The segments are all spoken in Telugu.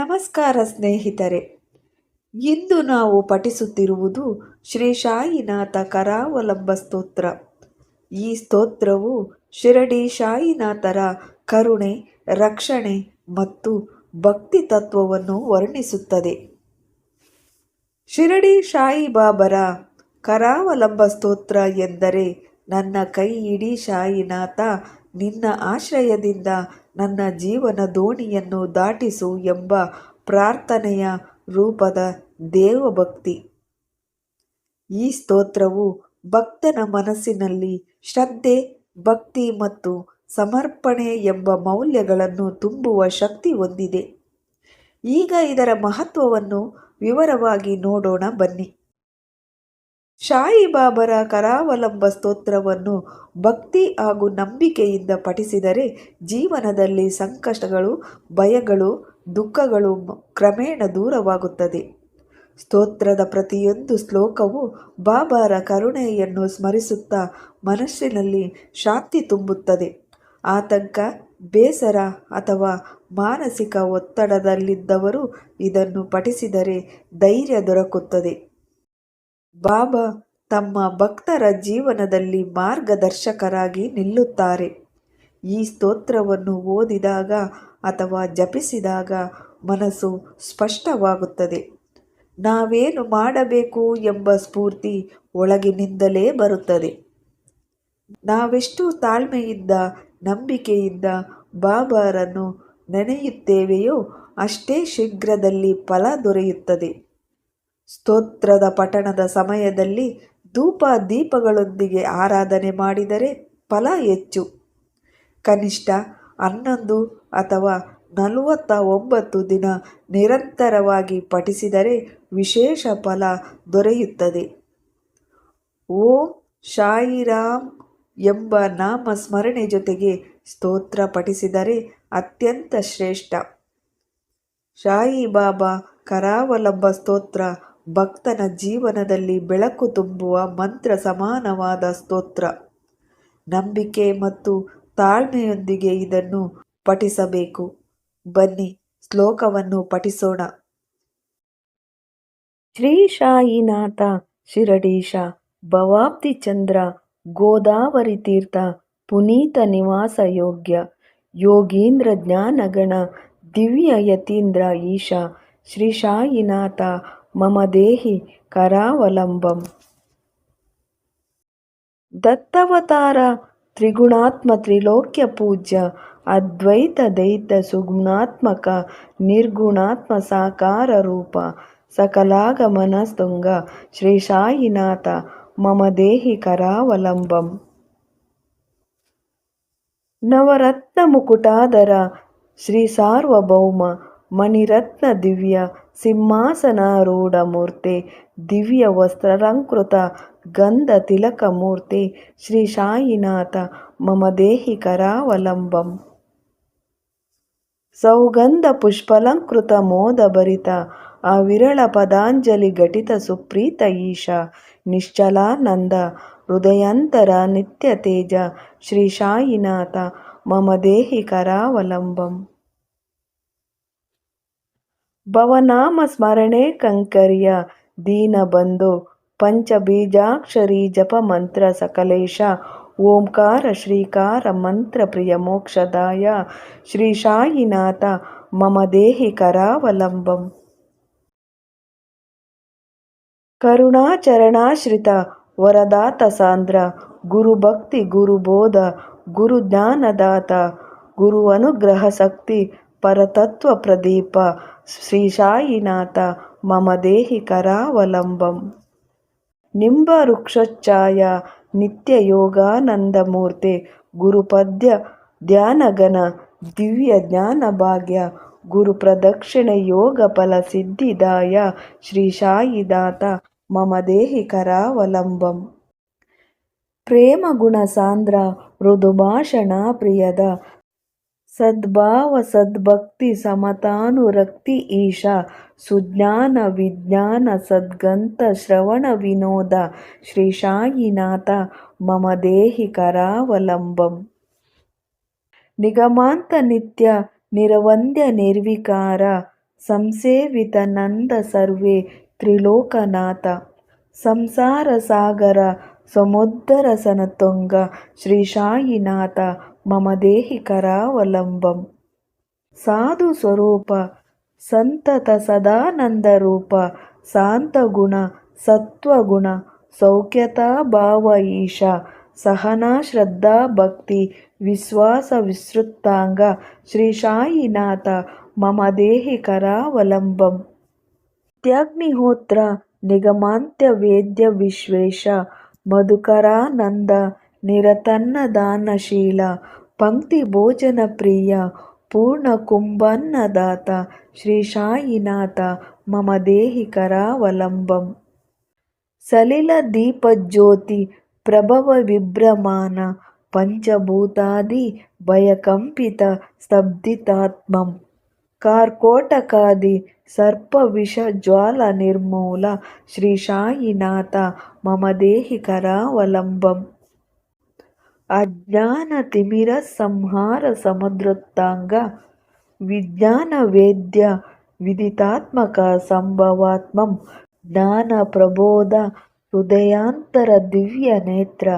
ನಮಸ್ಕಾರ ಸ್ನೇಹಿತರೆ. ಇಂದು ನಾವು ಪಠಿಸುತ್ತಿರುವುದು ಶ್ರೀ ಸಾಯಿನಾಥ ಕರಾವಲಂಬ ಸ್ತೋತ್ರ. ಈ ಸ್ತೋತ್ರವು ಶಿರಡಿ ಸಾಯಿನಾಥರ ಕರುಣೆ, ರಕ್ಷಣೆ ಮತ್ತು ಭಕ್ತಿ ತತ್ವವನ್ನು ವರ್ಣಿಸುತ್ತದೆ. ಶಿರಡಿ ಸಾಯಿಬಾಬರ ಕರಾವಲಂಬ ಸ್ತೋತ್ರ ಎಂದರೆ ನನ್ನ ಕೈ ಹಿಡಿ ಶಾಯಿನಾಥ, ನಿನ್ನ ಆಶ್ರಯದಿಂದ ನನ್ನ ಜೀವನ ದೋಣಿಯನ್ನು ದಾಟಿಸು ಎಂಬ ಪ್ರಾರ್ಥನೆಯ ರೂಪದ ದೇವಭಕ್ತಿ. ಈ ಸ್ತೋತ್ರವು ಭಕ್ತನ ಮನಸ್ಸಿನಲ್ಲಿ ಶ್ರದ್ಧೆ, ಭಕ್ತಿ ಮತ್ತು ಸಮರ್ಪಣೆ ಎಂಬ ಮೌಲ್ಯಗಳನ್ನು ತುಂಬುವ ಶಕ್ತಿ ಹೊಂದಿದೆ. ಈಗ ಇದರ ಮಹತ್ವವನ್ನು ವಿವರವಾಗಿ ನೋಡೋಣ ಬನ್ನಿ. ಸಾಯಿಬಾಬರ ಕರಾವಲಂಬ ಸ್ತೋತ್ರವನ್ನು ಭಕ್ತಿ ಹಾಗೂ ನಂಬಿಕೆಯಿಂದ ಪಠಿಸಿದರೆ ಜೀವನದಲ್ಲಿ ಸಂಕಷ್ಟಗಳು, ಭಯಗಳು, ದುಃಖಗಳು ಕ್ರಮೇಣ ದೂರವಾಗುತ್ತದೆ. ಸ್ತೋತ್ರದ ಪ್ರತಿಯೊಂದು ಶ್ಲೋಕವು ಬಾಬಾರ ಕರುಣೆಯನ್ನು ಸ್ಮರಿಸುತ್ತಾ ಮನಸ್ಸಿನಲ್ಲಿ ಶಾಂತಿ ತುಂಬುತ್ತದೆ. ಆತಂಕ, ಬೇಸರ ಅಥವಾ ಮಾನಸಿಕ ಒತ್ತಡದಲ್ಲಿದ್ದವರು ಇದನ್ನು ಪಠಿಸಿದರೆ ಧೈರ್ಯ ದೊರಕುತ್ತದೆ. ಬಾಬಾ ತಮ್ಮ ಭಕ್ತರ ಜೀವನದಲ್ಲಿ ಮಾರ್ಗದರ್ಶಕರಾಗಿ ನಿಲ್ಲುತ್ತಾರೆ. ಈ ಸ್ತೋತ್ರವನ್ನು ಓದಿದಾಗ ಅಥವಾ ಜಪಿಸಿದಾಗ ಮನಸ್ಸು ಸ್ಪಷ್ಟವಾಗುತ್ತದೆ. ನಾವೇನು ಮಾಡಬೇಕು ಎಂಬ ಸ್ಫೂರ್ತಿ ಒಳಗಿನಿಂದಲೇ ಬರುತ್ತದೆ. ನಾವೆಷ್ಟು ತಾಳ್ಮೆಯಿಂದ, ನಂಬಿಕೆಯಿಂದ ಬಾಬಾರನ್ನು ನೆನೆಯುತ್ತೇವೆಯೋ ಅಷ್ಟೇ ಶೀಘ್ರದಲ್ಲಿ ಫಲ ದೊರೆಯುತ್ತದೆ. ಸ್ತೋತ್ರದ ಪಠಣದ ಸಮಯದಲ್ಲಿ ಧೂಪ ದೀಪಗಳೊಂದಿಗೆ ಆರಾಧನೆ ಮಾಡಿದರೆ ಫಲ ಹೆಚ್ಚು. ಕನಿಷ್ಠ ಹನ್ನೊಂದು ಅಥವಾ ನಲವತ್ತ ಒಂಬತ್ತು ದಿನ ನಿರಂತರವಾಗಿ ಪಠಿಸಿದರೆ ವಿಶೇಷ ಫಲ ದೊರೆಯುತ್ತದೆ. ಓಂ ಶಾಯಿರಾಮ್ ಎಂಬ ನಾಮ ಸ್ಮರಣೆ ಜೊತೆಗೆ ಸ್ತೋತ್ರ ಪಠಿಸಿದರೆ ಅತ್ಯಂತ ಶ್ರೇಷ್ಠ. ಶಾಯಿ ಬಾಬಾ ಕರಾವಲಂಬ ಸ್ತೋತ್ರ ಭಕ್ತನ ಜೀವನದಲ್ಲಿ ಬೆಳಕು ತುಂಬುವ ಮಂತ್ರ ಸಮಾನವಾದ ಸ್ತೋತ್ರ. ನಂಬಿಕೆ ಮತ್ತು ತಾಳ್ಮೆಯೊಂದಿಗೆ ಇದನ್ನು ಪಠಿಸಬೇಕು. ಬನ್ನಿ, ಶ್ಲೋಕವನ್ನು ಪಠಿಸೋಣ. ಶ್ರೀ ಶಾಯಿನಾಥ ಶಿರಡೀಶ, ಭವಾಬ್ದಿ ಚಂದ್ರ, ಗೋದಾವರಿ ತೀರ್ಥ, ಪುನೀತ ನಿವಾಸ ಯೋಗ್ಯ, ಯೋಗೀಂದ್ರ ಜ್ಞಾನಗಣ, ದಿವ್ಯ ಯತೀಂದ್ರ ಈಶ ಶ್ರೀ ಸಾಯಿನಾಥ మమ దేహి కరావలంబం దత్తవతార త్రిగుణాత్మ త్రిలోక్య పూజ్య అద్వైత దైత సుగుణాత్మక నిర్గుణాత్మ సాకార రూప సకలాగమనస్తుంగ శ్రీషాయినాథ మమ దేహి కరావలంబం నవరత్న ముకుటాధర శ్రీ సార్వభౌమ ಮಣಿರತ್ನ ದಿವ್ಯ ಸಿಂಹಾಸನಾರೂಢ ಮೂರ್ತಿ ದಿವ್ಯ ವಸ್ತ್ರಲಂಕೃತ ಗಂಧ ತಿಲಕ ಮೂರ್ತಿ, ಶ್ರೀ ಸಾಯಿನಾಥ ಮಮ ದೇಹಿ ಕರಾವಲಂಬಂ. ಸೌಗಂಧ ಪುಷ್ಪಲಂಕೃತ ಮೋದ ಭರಿತ, ಆ ವಿರಳ ಪದಾಂಜಲಿ ಘಟಿತ ಸುಪ್ರೀತ ಈಶ, ನಿಶ್ಚಲಾನಂದ ಹೃದಯಾಂತರ ನಿತ್ಯ ತೇಜ, ಶ್ರೀ ಸಾಯಿನಾಥ ಮಮ ದೇಹಿ ಕರಾವಲಂಬಂ. भवनामस्मरणे कङ्कर्य दीनबन्धो पञ्चबीजाक्षरीजपमन्त्र सकलेश ॐकार श्रीकार मन्त्रप्रियमोक्षदाय श्रीशा मम देहि करावलम्बम्। करुणाचरणाश्रित वरदातसान्द्र गुरुभक्ति गुरुबोध गुरुज्ञानदाता गुरुवनुग्रहशक्ति परतत्त्वप्रदीप श्रीशायिनाथ मम देहि करावलम्बम्। निम्बवृक्षोच्च नित्ययोगानन्दमूर्ते गुरुपद्य ध्यानगण दिव्यज्ञानभाग्य गुरुप्रदक्षिणयोगफलसिद्धिदाय श्रीशायिदात मम देहि करावलम्बम्। प्रेमगुणसान्द्र मृदुभाषणा प्रियद ಸದ್ಭಾವ, ಸದ್ಭಕ್ತಿ, ಸಮತಾನುರಕ್ತಿ, ಈಶ, ಸುಜ್ಞಾನ, ವಿಜ್ಞಾನ ಸದ್ಗಂತ ಶ್ರವಣ, ವಿನೋದ ಶ್ರೀ ಶಾಯಿನಾಥ ಮಮ ದೇಹಿ ಕರಾವಲಂಬಂ. ನಿಗಮಾಂತ ನಿತ್ಯ, ನಿರವಂದ್ಯ ನಿರ್ವಿಕಾರ, ಸಂಸೇವಿತ ನಂದ ಸರ್ವೇ, ತ್ರಿಲೋಕನಾಥ. ಸಂಸಾರ ಸಾಗರ ಸಮುದ್ದರ ಸನತೊಂಗ ಶ್ರೀ ಸಾಯಿನಾಥ ಮಮ ದೇಹಿ ಕರಾವಲಂಬಂ ಸಾಧು ಸ್ವರೂಪ ಸಂತತ ಸದಾನಂದ ರೂಪ ಶಾಂತಗುಣ ಸತ್ವಗುಣ ಸೌಖ್ಯತಾ ಭಾವ ಈಶ ಸಹನಾ ಶ್ರದ್ಧಾ ಭಕ್ತಿ ವಿಶ್ವಾಸ ವಿಸ್ತೃತಾಂಗ ಶ್ರೀ ಸಾಯಿನಾಥ ಮಮ ದೇಹಿ ಕರಾವಲಂಬಂ ತ್ಯಾಗ್ನಿಹೋತ್ರ ನಿಗಮಾಂತ್ಯ ವೇದ್ಯ ವಿಶ್ವೇಶ ಮಧುಕರಾನಂದ ನಿರತನ್ನದಾನಶೀಲ ಪಂಕ್ತಿ ಭೋಜನ ಪ್ರಿಯ ಪೂರ್ಣ ಕುಂಭನ್ನದಾತ ಶ್ರೀ ಸಾಯಿನಾಥ ಮಮ ದೇಹಿ ಕರಾವಲಂಬಂ ಸಲಿಲ ದೀಪಜ್ಯೋತಿ ಪ್ರಭವ ವಿಭ್ರಮಾನ పంచభూతాది భయకంపిత స్తబ్దితాత్మం కార్కోటకాది సర్ప విష జ్వాల నిర్మూల శ్రీ సాయినాథ మమ దేహి కరావలంబం అజ్ఞాన తిమిర సంహార సముద్రోత్తాంగ విజ్ఞాన వేద్య విదితాత్మక సంభవాత్మం జ్ఞాన ప్రబోధ హృదయాంతర దివ్య నేత్ర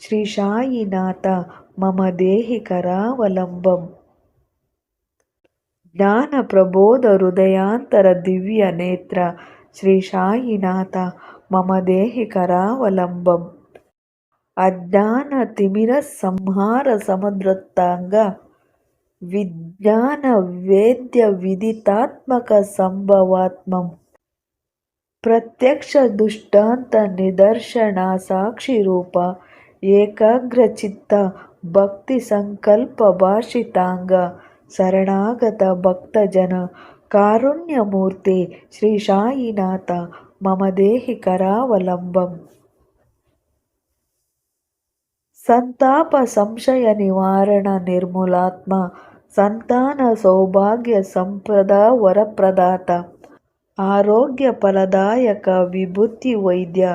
శ్రీ సాయినాథ మమ దేహి కరావలంబం. జ్ఞాన ప్రబోధ హృదయాంతర దివ్య నేత్ర శ్రీ సాయినాథ మమ దేహి కరావలంబం. అజ్ఞాన తిమిర సంహార సముద్రోత్తాంగ విజ్ఞాన వేద్య విదితాత్మక సంభవాత్మం. ప్రత్యక్ష దుష్టాంత నిదర్శన సాక్షి రూప ఏకాగ్రచిత్త భక్తి సంకల్ప భాషితాంగ శరణాగత భక్తజన కారుణ్యమూర్తి శ్రీ సాయినాథ మమ దేహి కరావలంబం. ಸಂತಾಪ ಸಂಶಯ ನಿವಾರಣ ನಿರ್ಮೂಲಾತ್ಮ, ಸಂತಾನ ಸೌಭಾಗ್ಯ ಸಂಪ್ರದ ವರಪ್ರದಾತ, ಆರೋಗ್ಯ ಫಲದಾಯಕ ವಿಭೂತಿ ವೈದ್ಯ,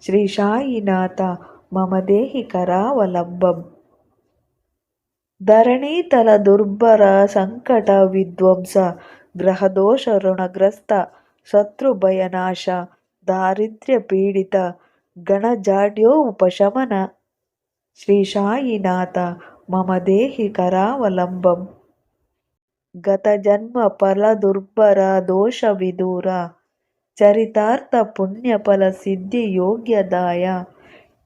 ಶ್ರೀ ಸಾಯಿನಾಥ ಮಮದೇಹಿ ಕರಾವಲಂಬಂ. ಧರಣೀತಲ ದುರ್ಬರ ಸಂಕಟ ವಿಧ್ವಂಸ ಗ್ರಹದೋಷ ಋಣಗ್ರಸ್ತ, ಶತ್ರು ಭಯನಾಶ, ದಾರಿದ್ರ್ಯ ಪೀಡಿತ ಗಣಜಾಡ್ಯೋ ಉಪಶಮನ श्रीशायिनाथ मम देहि करावलम्बम्। गतजन्मफलदुर्भरदोषविदूर चरितार्थपुण्यफलसिद्धियोग्यदाय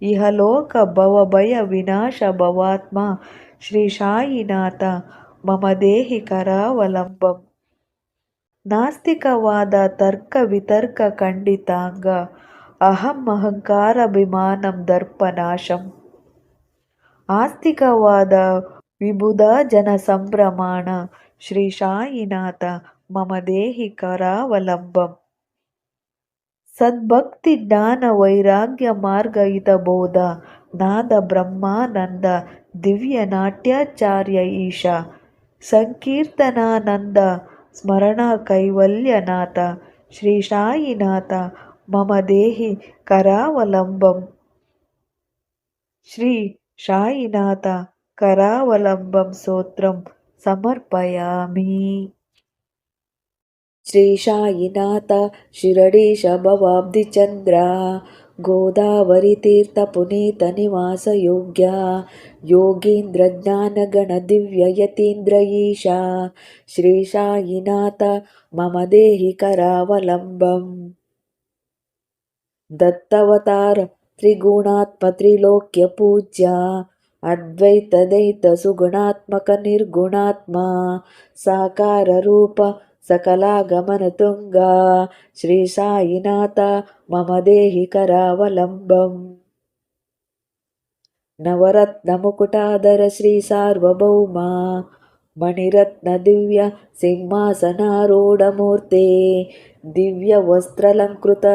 इहलोकभवभयविनाशभवात्मा श्रीशायिनाथ मम देहि करावलम्बम्। नास्तिकवाद तर्कवितर्कखण्डिताङ्ग अहमहङ्काराभिमानं दर्पनाशम्। ಆಸ್ತಿಕವಾದ ವಿಬುಧಜನ ಸಂಭ್ರಮಾಣ. ಶ್ರೀ ಸಾಯಿನಾಥ ಮಮ ದೇಹಿ ಕರಾವಲಂಬಂ ಸದ್ಭಕ್ತಿ, ಜ್ಞಾನ, ವೈರಾಗ್ಯ ಮಾರ್ಗಯುತ ಬೋಧ. ನಾದ, ಬ್ರಹ್ಮಾನಂದ, ದಿವ್ಯ ನಾಟ್ಯಾಚಾರ್ಯ, ಈಶಾ. ಸಂಕೀರ್ತನಾನಂದ, ಸ್ಮರಣ ಕೈವಲ್ಯನಾಥ. ಶ್ರೀ ಸಾಯಿನಾಥ ಮಮ ದೇಹಿ ಕರಾವಲಂಬಂ ಶ್ರೀ సాయినాథ కరావలంబం శ్రీ సమర్పయామి. శ్రీ సాయినాథ శిరడీశ భవాబ్దిచంద్ర గోదావరి తీర్థ పునీత నివాస యోగ్య యోగీంద్ర జ్ఞానగణ దివ్య యతీంద్ర ఈశ శ్రీ సాయినాథ మమ దేహి కరావలంబం. దత్తవతార త్రిగుణాత్మ త్రిలోక్య పూజ్య అద్వైతదైత సుగుణాత్మక నిర్గుణాత్మ సాకార రూప సకలాగమన తుంగ శ్రీ సాయినాథ మమ దేహి కరావలంబం నవరత్న ముకుటాధర శ్రీ సార్వభౌమ మణిరత్న దివ్య సింహాసనారూఢమూర్తే దివ్య వస్త్రలంకృత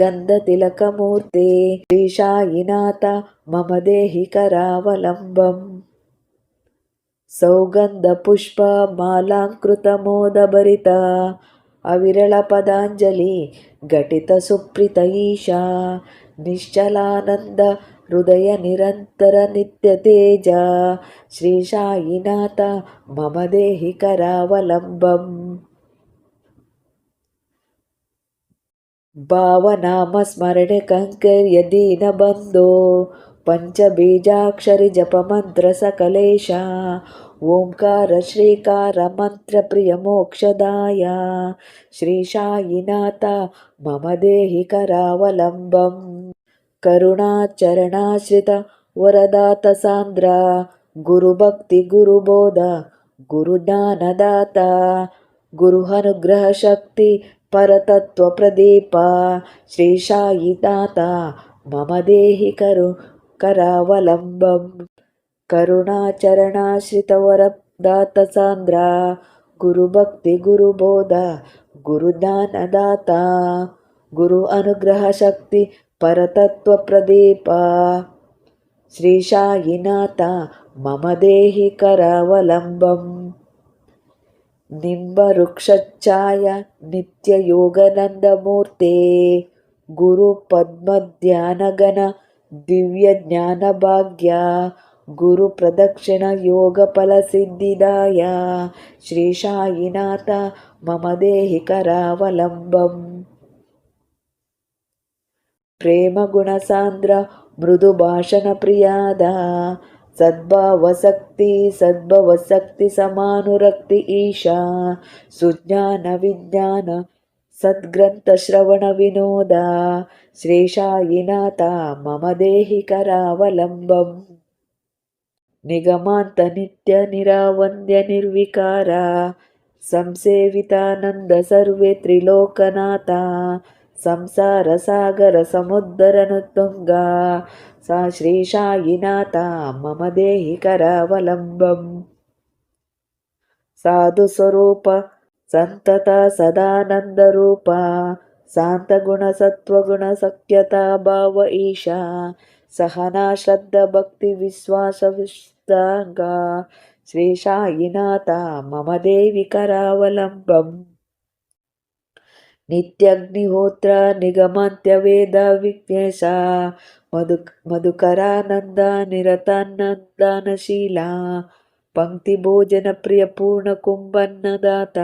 గంధతిలకమూర్తే శ్రీషాయినాథ మమ దేహి కరావలంబం సౌగంధ పుష్ప మాలాంకృత మోదభరిత అవిరళ పదాంజలి ఘటిత సుప్రీత ఈశా నిశ్చలానంద హృదయ నిరంతర నిత్య తేజ. శ్రీ సాయినాథ మమ దేహి కరావలంబం. భావనామస్మరణ కంకర్య దీనబంధో పంచబీజాక్షరి జపమంత్ర సకలేశ. ఓంకార శ్రీకార మంత్ర ప్రియ మోక్షదాయ. శ్రీ సాయినాథ మమ దేహి కరావలంబం. కరుణాచరణాశ్రిత వరదాత సాంద్ర గురుభక్తి గురుబోధ గురుజ్ఞానదాత గురుహనుగ్రహ శక్తి పరతత్వ ప్రదీప శ్రీ దాత మమ దేహి కరు కరావలంబం. కరుణాచరణాశ్రిత వరదాత సాంద్ర గురుభక్తి గురుబోధ గురుజ్ఞానదాత గురు అనుగ్రహ శక్తి పరతత్వ ప్రదీప శ్రీ సాయినాథ మమ దేహి కరావలంబం. నింబవృక్షఛాయ నిత్యయోగనందమూర్తే. గురు పద్మధ్యానగణ దివ్య జ్ఞానభాగ్య గురు ప్రదక్షిణ యోగ ఫలసిద్ధిదాయ శ్రీ సాయినాథ మమ దేహి కరావలంబం. ప్రేమ గుణసాంద్ర మృదు భాషణ ప్రియాద సద్భావశక్తి సద్భవశక్తి సమానురక్తి ఈశా సుజ్ఞాన విజ్ఞాన సద్గ్రంథ శ్రవణ వినోద. శ్రేషాయినాథ మమ దేహి కరావలంబం. నిగమాంత నిత్య నిరావంద్య నిర్విಕಾರ సంసేవితానంద సర్వే త్రిలోకనాథ. సంసార సాగర సముద్దరను తుంగ. సా శ్రీ సాయినాథ మమ దేహి కరావలంబం. సాధు స్వరూప సంతత సదానంద రూప. శాంతగుణ సత్వగుణ సఖ్యత భావ ఈశా. సహనా శ్రద్ధ భక్తి విశ్వాస విస్తాంగా. శ్రీ సాయినాథ మమ దేవి కరావలంబం. నిత్యగ్నిహోత్ర నిగమంత్య వేద విఘ్నేశ మధు మధుకరానంద నిరతానందానశీల పంక్తి భోజన ప్రియ పూర్ణ కుంభన్నదాత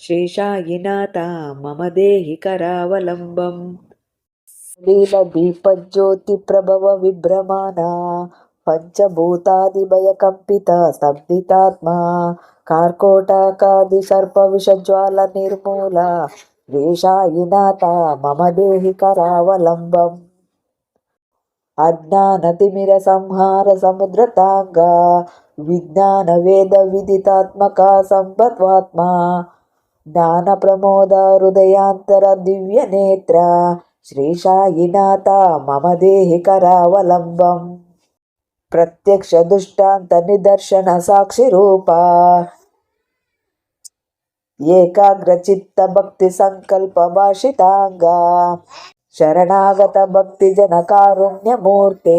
శ్రీ సాయినాథ మమ దేహి కరావలంబం. లీల దీపజ్యోతి ప్రభవ విభ్రమాణ పంచభూతాదిభయ కంపిత స్తబ్దితాత్మ కార్కోటకాది సర్ప విషజ్వాల నిర్మూల శ్రీశాయినాథ మమ దేహి కరావలంబం అజ్ఞానతిమిర సంహార సముద్రతాంగ విజ్ఞాన వేద విదితాత్మక సంపత్వాత్మ జ్ఞాన ప్రమోద హృదయాంతర దివ్య నేత్ర శ్రీషాయినాథ మమ దేహి కరావలంబం ప్రత్యక్ష దుష్టాంత నిదర్శన సాక్షి రూపా ఏకాగ్రచిత్త భక్తి సంకల్ప భాషితాంగా శరణాగత భక్తి జనకారుణ్యమూర్తే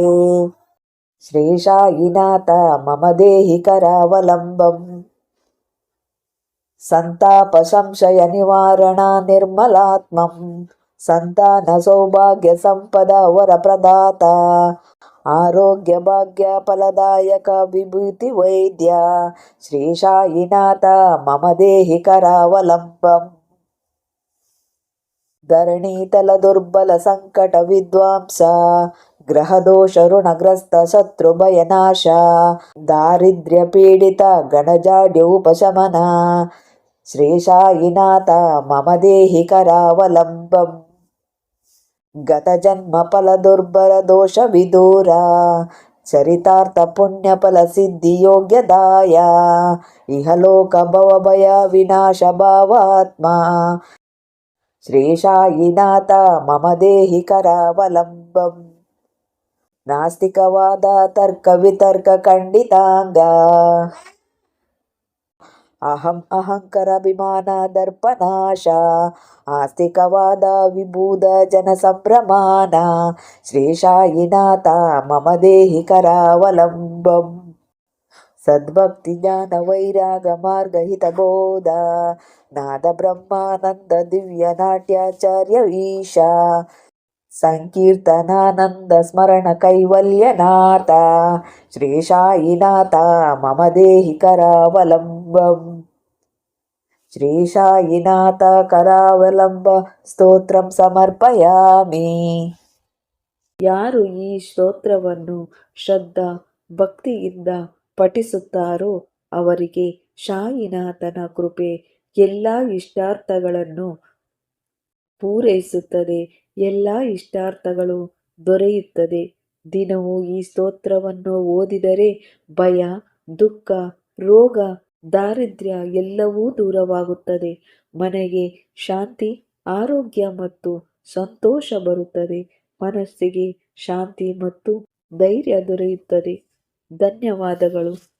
శ్రీ సాయినాథ మమ దేహి కరావలంబం సంతాప సంశయ నివారణ నిర్మలాత్మం సంతాన సౌభాగ్య సంపద వర ప్రదాత ఆరోగ్య భాగ్య ఫలదాయక విభూతి వైద్య. శ్రీ సాయినాథ మమ దేహి కరావలంబం ధరణీతల దుర్బల సంకట విద్వాంస. గ్రహదోష రుణగ్రస్త శత్రు భయనాశ దారిద్ర్య పీడిత గణజాడ్య ఉపశమన. శ్రీ సాయినాథ మమ దేహి కరావలంబం గత జన్మ ఫల దుర్బల దోష విదూర చరితార్థ పుణ్యఫల సిద్ధి యోగ్యదాయ ఇహలోక భవభయ వినాశ భావాత్మ శ్రీ సాయినాథ మమ దేహి కరావలంబం నాస్తికవాద తర్క వితర్క ఖండితాంగా అహం అహంకరభిమాన దర్పనాశ ఆస్తికవాద విభూద జన సంభ్రమాన శ్రీశాయినాథ మమ దేహి కరావలంబం. సద్భక్తి జ్ఞాన వైరాగ మార్గహిత బోధ నాద బ్రహ్మానంద దివ్య నాట్యాచార్య ఈశా ಸಂಕೀರ್ತನಾನಂದ ಸ್ಮರಣ ಕೈವಲ್ಯನಾಥ. ಶ್ರೀಶಾಯಿನಾಥ, ಮಮ ದೇಹಿ ಕರಾವಲಂಬಂ ಶ್ರೀಶಾಯಿನಾಥ, ಕರಾವಲಂಬ ಸ್ತೋತ್ರಂ ಸಮರ್ಪಯಾಮಿ. ಯಾರು ಈ ಸ್ತೋತ್ರವನ್ನು ಶ್ರದ್ಧಾ ಭಕ್ತಿಯಿಂದ ಪಠಿಸುತ್ತಾರೋ ಅವರಿಗೆ ಶಾಯಿನಾಥನ ಕೃಪೆ ಎಲ್ಲ ಇಷ್ಟಾರ್ಥಗಳನ್ನು ಪೂರೈಸುತ್ತದೆ. ಎಲ್ಲ ಇಷ್ಟಾರ್ಥಗಳು ದೊರೆಯುತ್ತದೆ. ದಿನವೂ ಈ ಸ್ತೋತ್ರವನ್ನು ಓದಿದರೆ ಭಯ, ದುಃಖ, ರೋಗ, ದಾರಿದ್ರ್ಯ ಎಲ್ಲವೂ ದೂರವಾಗುತ್ತದೆ. ಮನೆಗೆ ಶಾಂತಿ, ಆರೋಗ್ಯ ಮತ್ತು ಸಂತೋಷ ಬರುತ್ತದೆ. ಮನಸ್ಸಿಗೆ ಶಾಂತಿ ಮತ್ತು ಧೈರ್ಯ ದೊರೆಯುತ್ತದೆ. ಧನ್ಯವಾದಗಳು.